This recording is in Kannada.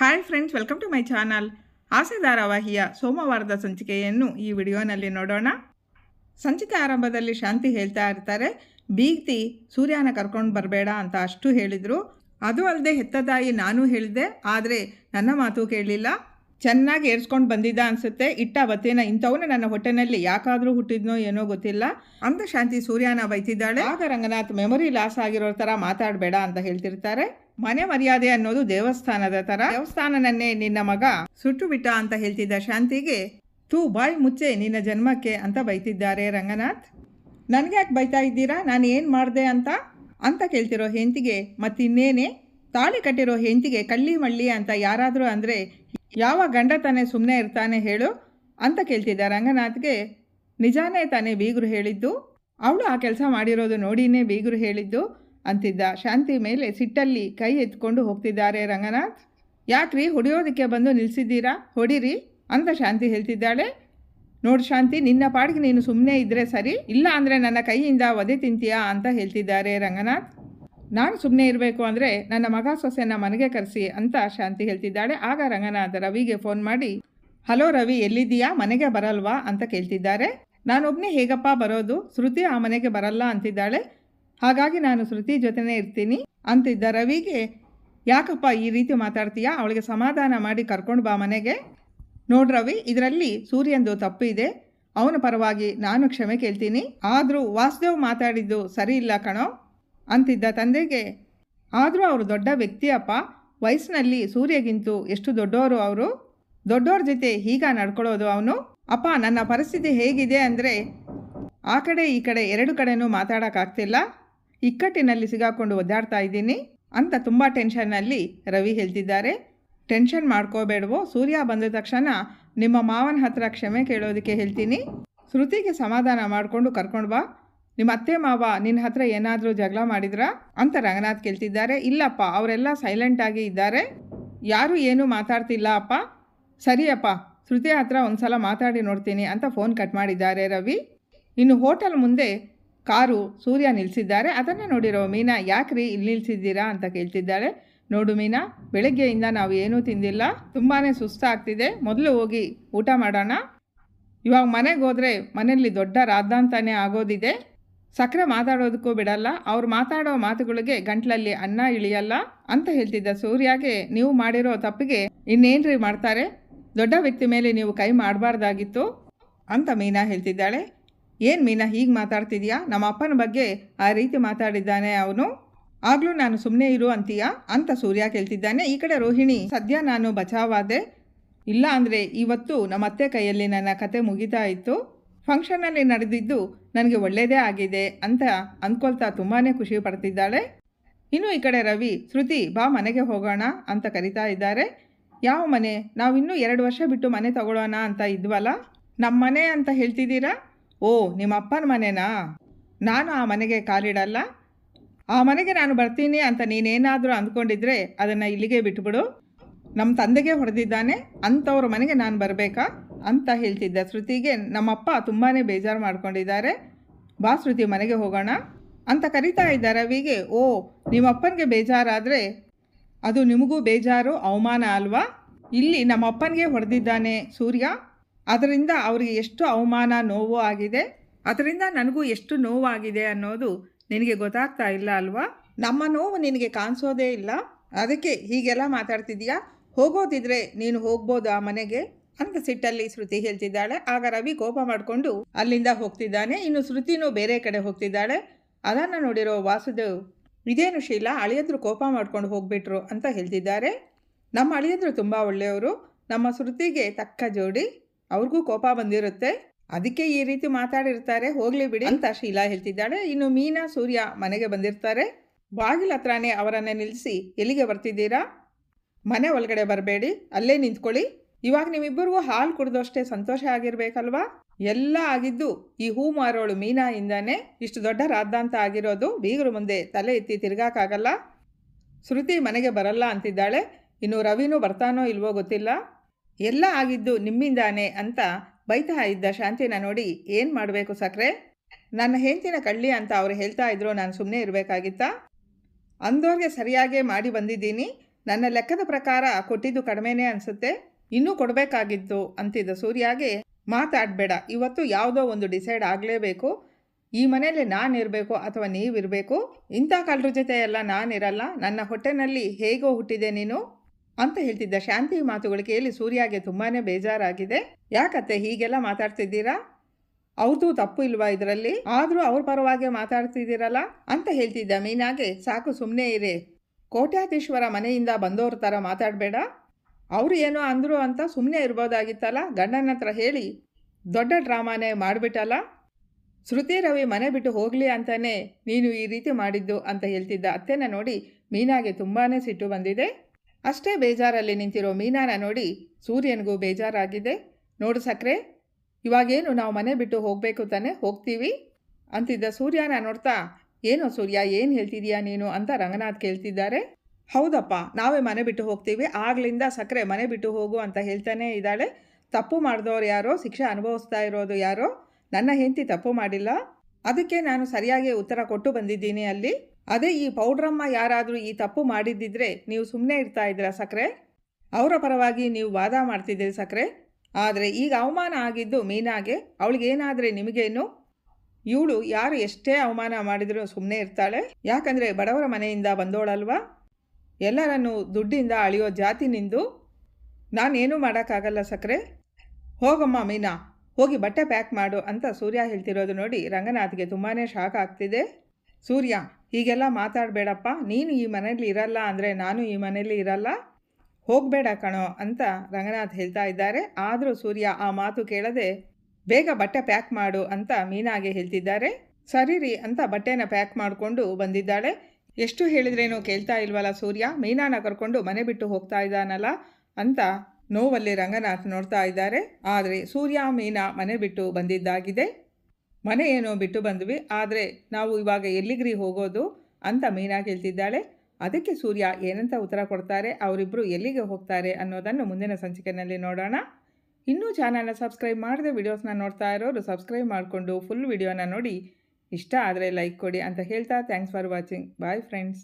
Hi friends welcome to my channel Aase ಧಾರಾವಾಹಿಯ ಸೋಮವಾರದ ಸಂಚಿಕೆಯನ್ನು ಈ ವಿಡಿಯೋನಲ್ಲಿ ನೋಡೋಣ. ಸಂಚಿಕೆ ಆರಂಭದಲ್ಲಿ ಶಾಂತಿ ಹೇಳ್ತಾ ಇರ್ತಾರೆ. ಬೀಗ್ತಿ ಸೂರ್ಯನ ಕರ್ಕೊಂಡು ಬರಬೇಡ ಅಂತ ಅಷ್ಟು ಹೇಳಿದರು. ಅದು ಅಲ್ಲದೆ ಹೆತ್ತ ತಾಯಿ ನಾನು ಹೇಳಿದೆ ಆದರೆ ನನ್ನ ಮಾತು ಕೇಳಲಿಲ್ಲ. ಚೆನ್ನಾಗಿ ಏರ್ಸ್ಕೊಂಡು ಬಂದಿದ್ದ ಅನಿಸುತ್ತೆ. ಇಟ್ಟ ಬತ್ತೇನ ಇಂಥವನ್ನ ನನ್ನ ಹೊಟ್ಟೆನಲ್ಲಿ ಯಾಕಾದರೂ ಹುಟ್ಟಿದ್ನೋ ಏನೋ ಗೊತ್ತಿಲ್ಲ. ಅಂತ ಶಾಂತಿ ಸೂರ್ಯನ ಬೈತಿದ್ದಾಳೆ. ಆಗ ರಂಗನಾಥ್ ಮೆಮೊರಿ ಲಾಸ್ ಆಗಿರೋ ಥರ ಮಾತಾಡಬೇಡ ಅಂತ ಹೇಳ್ತಿರ್ತಾರೆ. ಮನೆ ಮರ್ಯಾದೆ ಅನ್ನೋದು ದೇವಸ್ಥಾನದ ಥರ ದೇವಸ್ಥಾನನನ್ನೇ ನಿನ್ನ ಮಗ ಸುಟ್ಟು ಬಿಟ್ಟ ಅಂತ ಹೇಳ್ತಿದ್ದ ಶಾಂತಿಗೆ, ತೂ ಬಾಯ್ ಮುಚ್ಚೆ ನಿನ್ನ ಜನ್ಮಕ್ಕೆ ಅಂತ ಬೈತಿದ್ದಾರೆ ರಂಗನಾಥ್. ನನಗೆ ಯಾಕೆ ಬೈತಾ ಇದ್ದೀರಾ? ನಾನು ಏನು ಮಾಡಿದೆ ಅಂತ? ಅಂತ ಕೇಳ್ತಿರೋ ಹೆಂತಿಗೆ ಮತ್ತಿನ್ನೇನೆ? ತಾಳಿ ಕಟ್ಟಿರೋ ಹೆಂತಿಗೆ ಕಳ್ಳಿ ಮಳ್ಳಿ ಅಂತ ಯಾರಾದರೂ ಅಂದರೆ ಯಾವ ಗಂಡ ತಾನೇ ಸುಮ್ಮನೆ ಇರ್ತಾನೆ ಹೇಳು ಅಂತ ಕೇಳ್ತಿದ್ದ ರಂಗನಾಥ್ಗೆ. ನಿಜಾನೇ ತಾನೇ ಬೀಗರು ಹೇಳಿದ್ದು? ಅವಳು ಆ ಕೆಲಸ ಮಾಡಿರೋದು ನೋಡಿನೇ ಬೀಗರು ಹೇಳಿದ್ದು ಅಂತಿದ್ದ. ಶಾಂತಿ ಮೇಲೆ ಸಿಟ್ಟಲ್ಲಿ ಕೈ ಎತ್ಕೊಂಡು ಹೋಗ್ತಿದ್ದಾರೆ ರಂಗನಾಥ್. ಯಾಕ್ರಿ ಹೊಡೆಯೋದಕ್ಕೆ ಬಂದು ನಿಲ್ಸಿದ್ದೀರಾ? ಹೊಡಿರಿ ಅಂತ ಶಾಂತಿ ಹೇಳ್ತಿದ್ದಾಳೆ. ನೋಡು ಶಾಂತಿ, ನಿನ್ನ ಪಾಡಿಗೆ ನೀನು ಸುಮ್ಮನೆ ಇದ್ದರೆ ಸರಿ, ಇಲ್ಲ ಅಂದರೆ ನನ್ನ ಕೈಯಿಂದ ಒದೆ ತಿಂತೀಯಾ ಅಂತ ಹೇಳ್ತಿದ್ದಾರೆ ರಂಗನಾಥ್. ನಾನು ಸುಮ್ಮನೆ ಇರಬೇಕು ಅಂದರೆ ನನ್ನ ಮಗ ಸೊಸೆನ ಮನೆಗೆ ಕರೆಸಿ ಅಂತ ಶಾಂತಿ ಹೇಳ್ತಿದ್ದಾಳೆ. ಆಗ ರಂಗನಾಥ ರವಿಗೆ ಫೋನ್ ಮಾಡಿ, ಹಲೋ ರವಿ, ಎಲ್ಲಿದ್ದೀಯಾ? ಮನೆಗೆ ಬರಲ್ವಾ? ಅಂತ ಕೇಳ್ತಿದ್ದಾರೆ. ನಾನೊಬ್ಬನೇ ಹೇಗಪ್ಪ ಬರೋದು? ಶ್ರುತಿ ಆ ಮನೆಗೆ ಬರಲ್ಲ ಅಂತಿದ್ದಾಳೆ. ಹಾಗಾಗಿ ನಾನು ಶ್ರುತಿ ಜೊತೆನೇ ಇರ್ತೀನಿ ಅಂತಿದ್ದ ರವಿಗೆ, ಯಾಕಪ್ಪ ಈ ರೀತಿ ಮಾತಾಡ್ತೀಯಾ? ಅವಳಿಗೆ ಸಮಾಧಾನ ಮಾಡಿ ಕರ್ಕೊಂಡು ಬಾ ಮನೆಗೆ. ನೋಡಿ ರವಿ, ಇದರಲ್ಲಿ ಸೂರ್ಯಂದು ತಪ್ಪು ಇದೆ. ಅವನ ಪರವಾಗಿ ನಾನು ಕ್ಷಮೆ ಕೇಳ್ತೀನಿ. ಆದರೂ ವಾಸುದೇವ್ ಮಾತಾಡಿದ್ದು ಸರಿ ಇಲ್ಲ ಕಣೋ. ಅಂತಿದ್ದ ತಂದೆಗೆ, ಆದರೂ ಅವರು ದೊಡ್ಡ ವ್ಯಕ್ತಿಯಪ್ಪ. ವಯಸ್ಸಿನಲ್ಲಿ ಸೂರ್ಯಗಿಂತೂ ಎಷ್ಟು ದೊಡ್ಡವರು ಅವರು? ದೊಡ್ಡವ್ರ ಜೊತೆ ಹೀಗ ನಡ್ಕೊಳ್ಳೋದು ಅವನು? ಅಪ್ಪ, ನನ್ನ ಪರಿಸ್ಥಿತಿ ಹೇಗಿದೆ ಅಂದರೆ, ಆ ಕಡೆ ಈ ಕಡೆ ಎರಡು ಕಡೆನೂ ಮಾತಾಡೋಕ್ಕಾಗ್ತಿಲ್ಲ. ಇಕ್ಕಟ್ಟಿನಲ್ಲಿ ಸಿಗಾಕೊಂಡು ಒದ್ದಾಡ್ತಾ ಇದ್ದೀನಿ ಅಂತ ತುಂಬ ಟೆನ್ಷನ್ನಲ್ಲಿ ರವಿ ಹೇಳ್ತಿದ್ದಾರೆ. ಟೆನ್ಷನ್ ಮಾಡ್ಕೋಬೇಡವೋ. ಸೂರ್ಯ ಬಂದ ತಕ್ಷಣ ನಿಮ್ಮ ಮಾವನ ಹತ್ರ ಕ್ಷಮೆ ಕೇಳೋದಕ್ಕೆ ಹೇಳ್ತೀನಿ. ಶ್ರುತಿಗೆ ಸಮಾಧಾನ ಮಾಡಿಕೊಂಡು ಕರ್ಕೊಂಡು ಬಾ. ನಿಮ್ಮ ಅತ್ತೆ ಮಾವ ನಿನ್ನ ಹತ್ರ ಏನಾದರೂ ಜಗಳ ಮಾಡಿದ್ರಾ? ಅಂತ ರಂಗನಾಥ್ ಕೇಳ್ತಿದ್ದಾರೆ. ಇಲ್ಲಪ್ಪ, ಅವರೆಲ್ಲ ಸೈಲೆಂಟಾಗಿ ಇದ್ದಾರೆ. ಯಾರೂ ಏನೂ ಮಾತಾಡ್ತಿಲ್ಲ ಅಪ್ಪ. ಸರಿಯಪ್ಪ, ಶ್ರುತಿ ಹತ್ರ ಒಂದ್ಸಲ ಮಾತಾಡಿ ನೋಡ್ತೀನಿ ಅಂತ ಫೋನ್ ಕಟ್ ಮಾಡಿದ್ದಾರೆ ರವಿ. ಇನ್ನು ಹೋಟೆಲ್ ಮುಂದೆ ಕಾರು, ಸೂರ್ಯ ನಿಲ್ಲಿಸಿದ್ದಾರೆ ಅದನ್ನು ನೋಡಿರೋ ಮೀನಾ, ಯಾಕ್ರಿ ಇಲ್ಲಿ ನಿಲ್ಲಿಸಿದ್ದೀರಾ ಅಂತ ಕೇಳ್ತಿದ್ದಾಳೆ. ನೋಡು ಮೀನಾ, ಬೆಳಗ್ಗೆಯಿಂದ ನಾವು ಏನೂ ತಿಂದಿಲ್ಲ. ತುಂಬಾ ಸುಸ್ತಾಗ್ತಿದೆ. ಮೊದಲು ಹೋಗಿ ಊಟ ಮಾಡೋಣ. ಇವಾಗ ಮನೆಗೆ ಹೋದರೆ ಮನೆಯಲ್ಲಿ ದೊಡ್ಡ ರಾದ್ದಾಂತಾನೆ ಆಗೋದಿದೆ. ಸಕ್ಕರೆ ಮಾತಾಡೋದಕ್ಕೂ ಬಿಡಲ್ಲ, ಅವ್ರು ಮಾತಾಡೋ ಮಾತುಗಳಿಗೆ ಗಂಟ್ಲಲ್ಲಿ ಅನ್ನ ಇಳಿಯಲ್ಲ ಅಂತ ಹೇಳ್ತಿದ್ದ ಸೂರ್ಯಾಗೆ, ನೀವು ಮಾಡಿರೋ ತಪ್ಪಿಗೆ ಇನ್ನೇನ್ರಿ ಮಾಡ್ತಾರೆ? ದೊಡ್ಡ ವ್ಯಕ್ತಿ ಮೇಲೆ ನೀವು ಕೈ ಮಾಡಬಾರ್ದಾಗಿತ್ತು ಅಂತ ಮೀನಾ ಹೇಳ್ತಿದ್ದಾಳೆ. ಏನು ಮೀನಾ, ಹೀಗೆ ಮಾತಾಡ್ತಿದ್ಯಾ? ನಮ್ಮ ಅಪ್ಪನ ಬಗ್ಗೆ ಆ ರೀತಿ ಮಾತಾಡಿದ್ದಾನೆ ಅವನು. ಆಗಲೂ ನಾನು ಸುಮ್ಮನೆ ಇರು ಅಂತೀಯಾ? ಅಂತ ಸೂರ್ಯ ಕೇಳ್ತಿದ್ದಾನೆ. ಈ ಕಡೆ ರೋಹಿಣಿ, ಸದ್ಯ ನಾನು ಬಚಾವಾದೆ ಇಲ್ಲ ಅಂದರೆ ಇವತ್ತು ನಮ್ಮ ಅತ್ತೆ ಕೈಯಲ್ಲಿ ನನ್ನ ಕತೆ ಮುಗಿತಾ ಇತ್ತು. ಫಂಕ್ಷನಲ್ಲಿ ನಡೆದಿದ್ದು ನನಗೆ ಒಳ್ಳೆಯದೇ ಆಗಿದೆ ಅಂತ ಅಂದ್ಕೊಳ್ತಾ ತುಂಬಾ ಖುಷಿ ಪಡ್ತಿದ್ದಾಳೆ. ಇನ್ನು ಈ ಕಡೆ ರವಿ, ಶ್ರುತಿ, ಬಾ ಮನೆಗೆ ಹೋಗೋಣ ಅಂತ ಕರಿತಾ ಇದ್ದಾರೆ. ಯಾವ ಮನೆ? ನಾವಿನ್ನೂ ಎರಡು ವರ್ಷ ಬಿಟ್ಟು ಮನೆ ತಗೊಳ್ಳೋಣ ಅಂತ ಇದ್ವಲ್ಲ. ನಮ್ಮ ಮನೆ ಅಂತ ಹೇಳ್ತಿದ್ದೀರಾ? ಓ, ನಿಮ್ಮ ಅಪ್ಪನ ಮನೆನಾ? ನಾನು ಆ ಮನೆಗೆ ಕಾಲಿಡಲ್ಲ. ಆ ಮನೆಗೆ ನಾನು ಬರ್ತೀನಿ ಅಂತ ನೀನೇನಾದರೂ ಅಂದ್ಕೊಂಡಿದ್ರೆ ಅದನ್ನು ಇಲ್ಲಿಗೆ ಬಿಟ್ಬಿಡು. ನಮ್ಮ ತಂದೆಗೆ ಹೊಡೆದಿದ್ದಾನೆ. ಅಂಥವ್ರ ಮನೆಗೆ ನಾನು ಬರಬೇಕಾ? ಅಂತ ಹೇಳ್ತಿದ್ದ ಶ್ರುತಿಗೆ ನಮ್ಮಪ್ಪ ತುಂಬಾ ಬೇಜಾರು ಮಾಡ್ಕೊಂಡಿದ್ದಾರೆ. ಬಾ ಶ್ರುತಿ ಮನೆಗೆ ಹೋಗೋಣ ಅಂತ ಕರಿತಾ ಇದ್ದ ರವಿಗೆ, ಓ, ನಿಮ್ಮಪ್ಪನಿಗೆ ಬೇಜಾರಾದರೆ ಅದು ನಿಮಗೂ ಬೇಜಾರು, ಅವಮಾನ ಅಲ್ವಾ? ಇಲ್ಲಿ ನಮ್ಮಪ್ಪನಿಗೆ ಹೊಡೆದಿದ್ದಾನೆ ಸೂರ್ಯ. ಅದರಿಂದ ಅವರಿಗೆ ಎಷ್ಟು ಅವಮಾನ, ನೋವು ಆಗಿದೆ? ಅದರಿಂದ ನನಗೂ ಎಷ್ಟು ನೋವಾಗಿದೆ ಅನ್ನೋದು ನಿನಗೆ ಗೊತ್ತಾಗ್ತಾ ಇಲ್ಲ ಅಲ್ವಾ? ನಮ್ಮ ನೋವು ನಿನಗೆ ಕಾಣಿಸೋದೇ ಇಲ್ಲ. ಅದಕ್ಕೆ ಹೀಗೆಲ್ಲ ಮಾತಾಡ್ತಿದ್ಯಾ ಹೋಗೋದಿದ್ರೆ ನೀನು ಹೋಗ್ಬೋದು ಆ ಮನೆಗೆ. ಅಂತ ಸಿಟ್ಟಲ್ಲಿ ಶ್ರುತಿ ಹೇಳ್ತಿದ್ದಾಳೆ. ಆಗ ರವಿ ಕೋಪ ಮಾಡಿಕೊಂಡು, ಅಲ್ಲಿಂದ ಹೋಗ್ತಿದ್ದಾನೆ, ಇನ್ನು ಶ್ರುತಿನೂ ಬೇರೆ ಕಡೆ ಹೋಗ್ತಿದ್ದಾಳೆ. ಅದನ್ನು ನೋಡಿರೋ ವಾಸುದೇವ್, ಇದೇನು ಶೀಲಾ, ಅಳಿಯದ್ರು ಕೋಪ ಮಾಡ್ಕೊಂಡು ಹೋಗ್ಬಿಟ್ರು ಅಂತ ಹೇಳ್ತಿದ್ದಾರೆ. ನಮ್ಮ ಅಳಿಯದ್ರು ತುಂಬ ಒಳ್ಳೆಯವರು. ನಮ್ಮ ಶ್ರುತಿಗೆ ತಕ್ಕ ಜೋಡಿ. ಅವ್ರಿಗೂ ಕೋಪ ಬಂದಿರುತ್ತೆ. ಅದಕ್ಕೆ ಈ ರೀತಿ ಮಾತಾಡಿರ್ತಾರೆ. ಹೋಗ್ಲಿ ಬಿಡಿ ಅಂತ ಶೀಲಾ ಹೇಳ್ತಿದ್ದಾಳೆ. ಇನ್ನು ಮೀನಾ, ಸೂರ್ಯ ಮನೆಗೆ ಬಂದಿರ್ತಾರೆ. ಬಾಗಿಲ ಹತ್ರನೇ ಅವರನ್ನು ನಿಲ್ಲಿಸಿ ಎಲ್ಲಿಗೆ ಬರ್ತಿದ್ದೀರಾ? ಮನೆ ಒಳಗಡೆ ಬರಬೇಡಿ. ಅಲ್ಲೇ ನಿಂತ್ಕೊಳ್ಳಿ. ಇವಾಗ ನಿಮ್ಮಿಬ್ಬರಿಗೂ ಹಾಲು ಕುಡಿದಷ್ಟೇ ಸಂತೋಷ ಆಗಿರ್ಬೇಕಲ್ವಾ? ಎಲ್ಲ ಆಗಿದ್ದು ಈ ಹೂ ಮಾರೋಳು ಮೀನಾಯಿಂದಾನೆ ಇಷ್ಟು ದೊಡ್ಡ ರಾದ್ದಾಂತ ಆಗಿರೋದು ಬೀಗರು ಮುಂದೆ ತಲೆ ಎತ್ತಿ ತಿರ್ಗಾಕಾಗಲ್ಲ? ಶ್ರುತಿ ಮನೆಗೆ ಬರಲ್ಲ ಅಂತಿದ್ದಾಳೆ. ಇನ್ನು ರವಿನೂ ಬರ್ತಾನೋ ಇಲ್ವೋ ಗೊತ್ತಿಲ್ಲ. ಎಲ್ಲ ಆಗಿದ್ದು ನಿಮ್ಮಿಂದಾನೆ ಅಂತ ಬೈತಾ ಇದ್ದ ಶಾಂತಿನ ನೋಡಿ ಏನು ಮಾಡಬೇಕು ಸಕ್ರೆ? ನನ್ನ ಹೆಂಡತಿನ ಕಳ್ಳಿ ಅಂತ ಅವ್ರು ಹೇಳ್ತಾ ಇದ್ರು ನಾನು ಸುಮ್ಮನೆ ಇರಬೇಕಾಗಿತ್ತಾ? ಅಂದೋರ್ಗೆ ಸರಿಯಾಗೇ ಮಾಡಿ ಬಂದಿದ್ದೀನಿ. ನನ್ನ ಲೆಕ್ಕದ ಪ್ರಕಾರ ಕೊಟ್ಟಿದ್ದು ಕಡಿಮೆನೇ ಅನಿಸುತ್ತೆ. ಇನ್ನೂ ಕೊಡಬೇಕಾಗಿತ್ತು ಅಂತಿದ್ದ ಸೂರ್ಯಾಗೆ, ಮಾತಾಡಬೇಡ, ಇವತ್ತು ಯಾವುದೋ ಒಂದು ಡಿಸೈಡ್ ಆಗಲೇಬೇಕು. ಈ ಮನೆಯಲ್ಲಿ ನಾನು ಇರಬೇಕು ಅಥವಾ ನೀವಿರಬೇಕು ಇಂಥ ಕಳ್ಳರ ಜೊತೆ ಎಲ್ಲ ನಾನಿರಲ್ಲ ನನ್ನ ಹೊಟ್ಟೆನಲ್ಲಿ ಹೇಗೋ ಹುಟ್ಟಿದೆ ನೀನು? ಅಂತ ಹೇಳ್ತಿದ್ದ ಶಾಂತಿ ಮಾತುಗಳು ಕೇಳಿ ಸೂರ್ಯಾಗೆ ತುಂಬಾ ಬೇಜಾರಾಗಿದೆ. ಯಾಕತ್ತೆ ಹೀಗೆಲ್ಲ ಮಾತಾಡ್ತಿದ್ದೀರಾ? ಅವ್ರದ್ದು ತಪ್ಪು ಇಲ್ವಾ ಇದರಲ್ಲಿ? ಆದರೂ ಅವ್ರ ಪರವಾಗಿ ಮಾತಾಡ್ತಿದ್ದೀರಲ್ಲ? ಅಂತ ಹೇಳ್ತಿದ್ದ ಮೀನಾಗೆ, ಸಾಕು ಸುಮ್ಮನೆ ಇರೇ. ಕೋಟ್ಯಾಧೀಶ್ವರ ಮನೆಯಿಂದ ಬಂದವ್ರ ಥರ ಮಾತಾಡಬೇಡ. ಅವರು ಏನೋ ಅಂದರು ಅಂತ ಸುಮ್ಮನೆ ಇರ್ಬೋದಾಗಿತ್ತಲ್ಲ? ಗಂಡನ ಹತ್ರ ಹೇಳಿ, ದೊಡ್ಡ ಡ್ರಾಮಾನೇ ಮಾಡಿಬಿಟ್ಟಲ್ಲ? ಶ್ರುತಿ ರವಿ ಮನೆ ಬಿಟ್ಟು ಹೋಗಲಿ ಅಂತಲೇ ನೀನು ಈ ರೀತಿ ಮಾಡಿದ್ದು ಅಂತ ಹೇಳ್ತಿದ್ದ ಅತ್ತೆನ ನೋಡಿ ಮೀನಾಗೆ ತುಂಬಾ ಸಿಟ್ಟು ಬಂದಿದೆ. ಅಷ್ಟೇ ಬೇಜಾರಲ್ಲಿ ನಿಂತಿರೋ ಮೀನಾನ ನೋಡಿ ಸೂರ್ಯನಿಗೂ ಬೇಜಾರಾಗಿದೆ. ನೋಡು ಸಕ್ರೆ, ಇವಾಗೇನು ನಾವು ಮನೆ ಬಿಟ್ಟು ಹೋಗಬೇಕು ತಾನೆ? ಹೋಗ್ತೀವಿ? ಅಂತಿದ್ದ ಸೂರ್ಯನ ನೋಡ್ತಾ, ಏನೋ ಸೂರ್ಯ, ಏನು ಹೇಳ್ತಿದೀಯಾ ನೀನು? ಅಂತ ರಂಗನಾಥ್ ಕೇಳ್ತಿದ್ದಾರೆ. ಹೌದಪ್ಪ, ನಾವೇ ಮನೆ ಬಿಟ್ಟು ಹೋಗ್ತೀವಿ, ಆಗ್ಲಿಂದ ಸಕ್ಕರೆ ಮನೆ ಬಿಟ್ಟು ಹೋಗು ಅಂತ ಹೇಳ್ತಾನೆ ಇದ್ದಾಳೆ. ತಪ್ಪು ಮಾಡಿದವ್ರು ಯಾರೋ, ಶಿಕ್ಷೆ ಅನುಭವಿಸ್ತಾ ಇರೋದು ಯಾರೋ, ನನ್ನ ಹೆಂಡತಿ ತಪ್ಪು ಮಾಡಿಲ್ಲ. ಅದಕ್ಕೆ ನಾನು ಸರಿಯಾಗಿ ಉತ್ತರ ಕೊಟ್ಟು ಬಂದಿದ್ದೀನಿ ಅಲ್ಲಿ. ಅದೇ ಈ ಪೌಡ್ರಮ್ಮ ಯಾರಾದರೂ ಈ ತಪ್ಪು ಮಾಡಿದ್ದಿದ್ರೆ ನೀವು ಸುಮ್ಮನೆ ಇರ್ತಾ ಇದ್ದೀರಾ ಸಕ್ಕರೆ? ಅವರ ಪರವಾಗಿ ನೀವು ವಾದ ಮಾಡ್ತಿದ್ದೀರಿ ಸಕ್ಕರೆ. ಆದರೆ ಈಗ ಅವಮಾನ ಆಗಿದ್ದು ಮೀನಾಗೆ ಅವಳಿಗೇನಾದರೆ ನಿಮಗೇನು? ಇವಳು ಯಾರು ಎಷ್ಟೇ ಅವಮಾನ ಮಾಡಿದರೂ ಸುಮ್ಮನೆ ಇರ್ತಾಳೆ. ಯಾಕಂದರೆ ಬಡವರ ಮನೆಯಿಂದ ಬಂದೋಳಲ್ವಾ? ಎಲ್ಲರನ್ನು ದುಡ್ಡಿಂದ ಅಳಿಯೋ ಜಾತಿ ನಿಂದು? ನಾನೇನು ಮಾಡೋಕ್ಕಾಗಲ್ಲ ಸಕ್ಕರೆ ಹೋಗಮ್ಮ ಮೀನಾ, ಹೋಗಿ ಬಟ್ಟೆ ಪ್ಯಾಕ್ ಮಾಡು ಅಂತ ಸೂರ್ಯ ಹೇಳ್ತಿರೋದು ನೋಡಿ ರಂಗನಾಥ್ಗೆ ತುಂಬಾ ಶಾಕ್ ಆಗ್ತಿದೆ. ಸೂರ್ಯ, ಹೀಗೆಲ್ಲ ಮಾತಾಡಬೇಡಪ್ಪ, ನೀನು ಈ ಮನೇಲಿ ಇರಲ್ಲ ಅಂದರೆ ನಾನು ಈ ಮನೇಲಿ ಇರಲ್ಲ? ಹೋಗಬೇಡ ಕಣೋ ಅಂತ ರಂಗನಾಥ್ ಹೇಳ್ತಾ ಇದ್ದಾರೆ. ಆದರೂ ಸೂರ್ಯ ಆ ಮಾತು ಕೇಳದೆ ಬೇಗ ಬಟ್ಟೆ ಪ್ಯಾಕ್ ಮಾಡು ಅಂತ ಮೀನಾಗೆ ಹೇಳ್ತಿದ್ದಾರೆ. ಸರಿ ರೀ ಅಂತ ಬಟ್ಟೆನ ಪ್ಯಾಕ್ ಮಾಡಿಕೊಂಡು ಬಂದಿದ್ದಾಳೆ. ಎಷ್ಟು ಹೇಳಿದ್ರೇನು ಕೇಳ್ತಾ ಇಲ್ವಲ್ಲ ಸೂರ್ಯ? ಮೀನಾನ ಕರ್ಕೊಂಡು ಮನೆ ಬಿಟ್ಟು ಹೋಗ್ತಾ ಇದ್ದಾನಲ್ಲ ಅಂತ ನೋವಲ್ಲಿ ರಂಗನಾಥ್ ನೋಡ್ತಾ ಇದ್ದಾರೆ. ಆದರೆ ಸೂರ್ಯ, ಮೀನಾ ಮನೆ ಬಿಟ್ಟು ಬಂದಿದ್ದಾಗಿದೆ. ಮನೆ ಏನೋ ಬಿಟ್ಟು ಬಂದ್ವಿ. ಆದರೆ ನಾವು ಇವಾಗ ಎಲ್ಲಿಗ್ರಿ ಹೋಗೋದು ಅಂತ ಮೀನಾ ಕೇಳ್ತಿದ್ದಾಳೆ. ಅದಕ್ಕೆ ಸೂರ್ಯ ಏನಂತ ಉತ್ತರ ಕೊಡ್ತಾರೆ? ಅವರಿಬ್ಬರು ಎಲ್ಲಿಗೆ ಹೋಗ್ತಾರೆ ಅನ್ನೋದನ್ನು ಮುಂದಿನ ಸಂಚಿಕೆಯಲ್ಲಿ ನೋಡೋಣ. ಇನ್ನೂ ಚಾನಲ್ನ ಸಬ್ಸ್ಕ್ರೈಬ್ ಮಾಡದೆ ವಿಡಿಯೋಸ್ನ ನೋಡ್ತಾ ಇರೋರು ಸಬ್ಸ್ಕ್ರೈಬ್ ಮಾಡಿಕೊಂಡು ಫುಲ್ ವಿಡಿಯೋನ ನೋಡಿ. ಇಷ್ಟ ಆದರೆ ಲೈಕ್ ಕೊಡಿ ಅಂತ ಹೇಳ್ತಾ thanks for watching bye friends